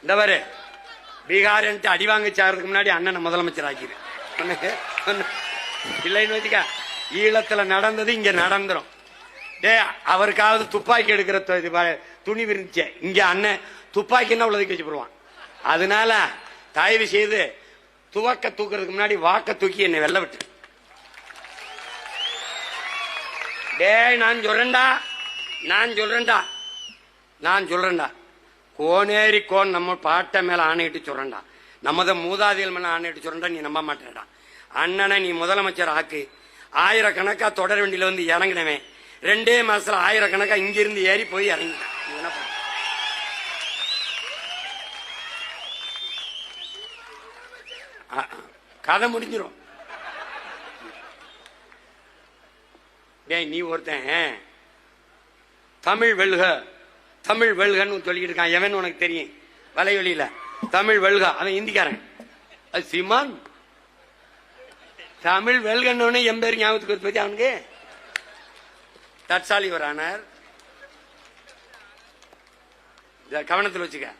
இந்த பாரு. பீகார்ன்ட்டு அடி வாங்க முன்னாடி அண்ணனை முதலமைச்சர் ஆக்கிரு ஒண்ணு- இல்லைன்னு வச்சுக்க ஈழத்துல நடந்தது இங்க நடந்துரும். டே அவருக்காவது துப்பாக்கி எடுக்கிற இது துணி விரிஞ்ச இங்க அண்ணன் துப்பாக்கின்னா உள்ளதுக்கு வச்சு போடுவான். அதனால தயவு செய்து துவக்க தூக்குறதுக்கு முன்னாடி வாக்க தூக்கி என்னை வெள்ள விட்டு. டேய் நான் சொல்றேன்டா. நான் சொல்றேன்டா. நான் சொல்றேன்டா. கோனேரி கோன் நம்ம பாட்டை மேல ஆணையிட்டு சொல்றேன்டா. நமத மூதாதிகள் மேல ஆணையிட்டு சொல்றா நீ நம்ப மாட்டேடா அண்ணனை நீ முதலமைச்சர் ஆக்கு. ஆயிரக்கணக்கா தொடர் வண்டியில வந்து இறங்கினவன். ரெண்டே மாசத்துல ஆயிரக்கணக்கா இங்கிருந்து ஏறி போய் இறங்கிட்டான். ஆ, ஆ. கதை முடிஞ்சிரும். டேய் நீ ஒருத்தன். தமிழ் வெல்க. தமிழ் வெல்கன்னு சொல்லிட்டு இருக்கான் எவன் உனக்கு தெரியும்? வலையொலியில. தமிழ் வெல்கா. அவன் இந்திக்காரன். அது சீமான். தமிழ் வெல்கன்னு என் பேர் ஞாபகத்துக்கு பத்தி அவனுக்கு? தற்சாலி வரானார் கவனத்தில் வச்சுக்க.